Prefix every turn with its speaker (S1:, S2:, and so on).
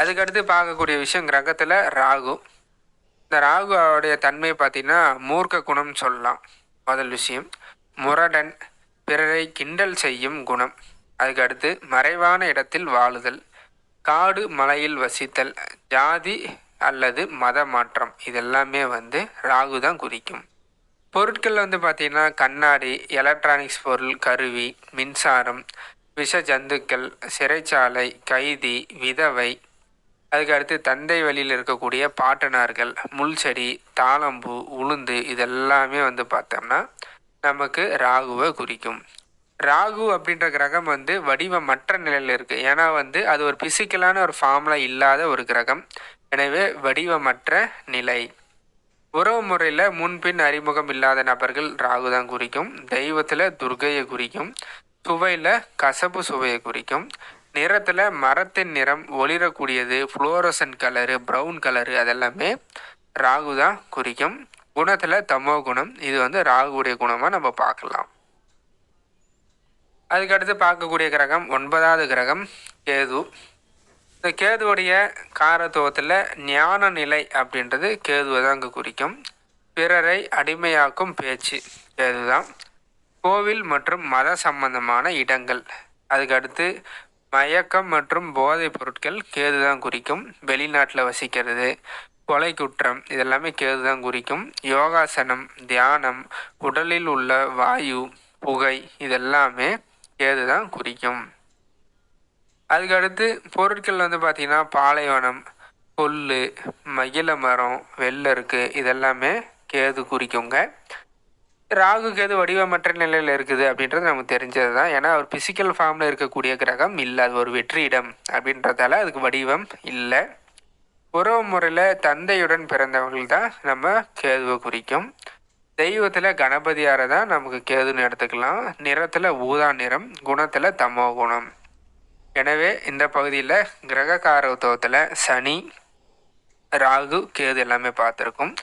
S1: அதுக்கடுத்து பார்க்கக்கூடிய விஷயம் கிரகத்தில் ராகு. இந்த ராகுவோடைய தன்மை பார்த்தீங்கன்னா மூர்க்க குணம் சொல்லலாம் முதல் விஷயம். முரடன் பிறரை கிண்டல் செய்யும் குணம். அதுக்கு அடுத்து மறைவான இடத்தில் வாழுதல். காடு மலையில் வசித்தல் ஜாதி அல்லது மத மாற்றம். இதெல்லாமே வந்து ராகு தான் குறிக்கும். பொருட்கள் வந்து பார்த்திங்கன்னா கண்ணாடி எலக்ட்ரானிக்ஸ் பொருள் கருவி மின்சாரம் விஷ ஜந்துக்கள் சிறைச்சாலை கைதி விதவை அதுக்கு அடுத்து தந்தை வழியில் இருக்கக்கூடிய பாட்டனார்கள் முள் செடி தாளம்பூ உளுந்து இதெல்லாமே வந்து பார்த்தோம்னா நமக்கு ராகுவை குறிக்கும். ராகு அப்படின்ற கிரகம் வந்து வடிவமற்ற நிலையில் இருக்குது ஏன்னா வந்து அது ஒரு பிசிக்கலான ஒரு ஃபார்மில் இல்லாத ஒரு கிரகம். எனவே வடிவமற்ற நிலை. உறவு முறையில் முன்பின் அறிமுகம் இல்லாத நபர்கள் ராகு தான் குறிக்கும். தெய்வத்தில் துர்கையை குறிக்கும். சுவையில் கசப்பு சுவையை குறிக்கும். நிறத்தில் மரத்தின் நிறம் ஒளிரக்கூடியது ஃப்ளோரசன் கலரு ப்ரௌன் கலரு அதெல்லாமே ராகு தான் குறிக்கும். குணத்தில் தமோ குணம். இது வந்து ராகுடைய குணமாக நம்ம பார்க்கலாம். அதுக்கடுத்து பார்க்கக்கூடிய கிரகம் ஒன்பதாவது கிரகம் கேது. இந்த கேதுவுடைய காரத்துவத்தில் ஞான நிலை அப்படின்றது கேதுவை தான் அங்கே குறிக்கும். பிறரை அடிமையாக்கும் பேச்சு கேது தான் கோவில் மற்றும் மத சம்பந்தமான இடங்கள். அதுக்கடுத்து மயக்கம் மற்றும் போதைப் பொருட்கள் கேது தான் குறிக்கும். வெளிநாட்டில் வசிக்கிறது கொலை குற்றம் இதெல்லாமே கேது தான் குறிக்கும். யோகாசனம் தியானம் உடலில் உள்ள வாயு புகை இதெல்லாமே கேது தான் குறிக்கும். அதுக்கடுத்து பொருட்கள் வந்து பார்த்திங்கன்னா பாலைவனம் புல் மகிழ மரம் வெள்ளருக்கு இதெல்லாமே கேது குறிக்குங்க. ராகு கேது வடிவமற்ற நிலையில் இருக்குது அப்படின்றது நமக்கு தெரிஞ்சது தான் ஏன்னா ஒரு பிசிக்கல் ஃபார்மில் இருக்கக்கூடிய கிரகம் இல்லை. அது ஒரு வெற்றியிடம் அப்படின்றதால அதுக்கு வடிவம் இல்லை. உறவு முறையில் தந்தையுடன் பிறந்தவர்கள் தான் நம்ம கேதுவை குறிக்கும். தெய்வத்தில் கணபதியாரை தான் நமக்கு கேதுன்னு எடுத்துக்கலாம். நிறத்தில் ஊதா நிறம் குணத்தில் தமோ குணம். எனவே இந்த பகுதியில் கிரக காரத்துவத்தில் சனி ராகு கேது எல்லாமே பார்த்துருக்கோம்.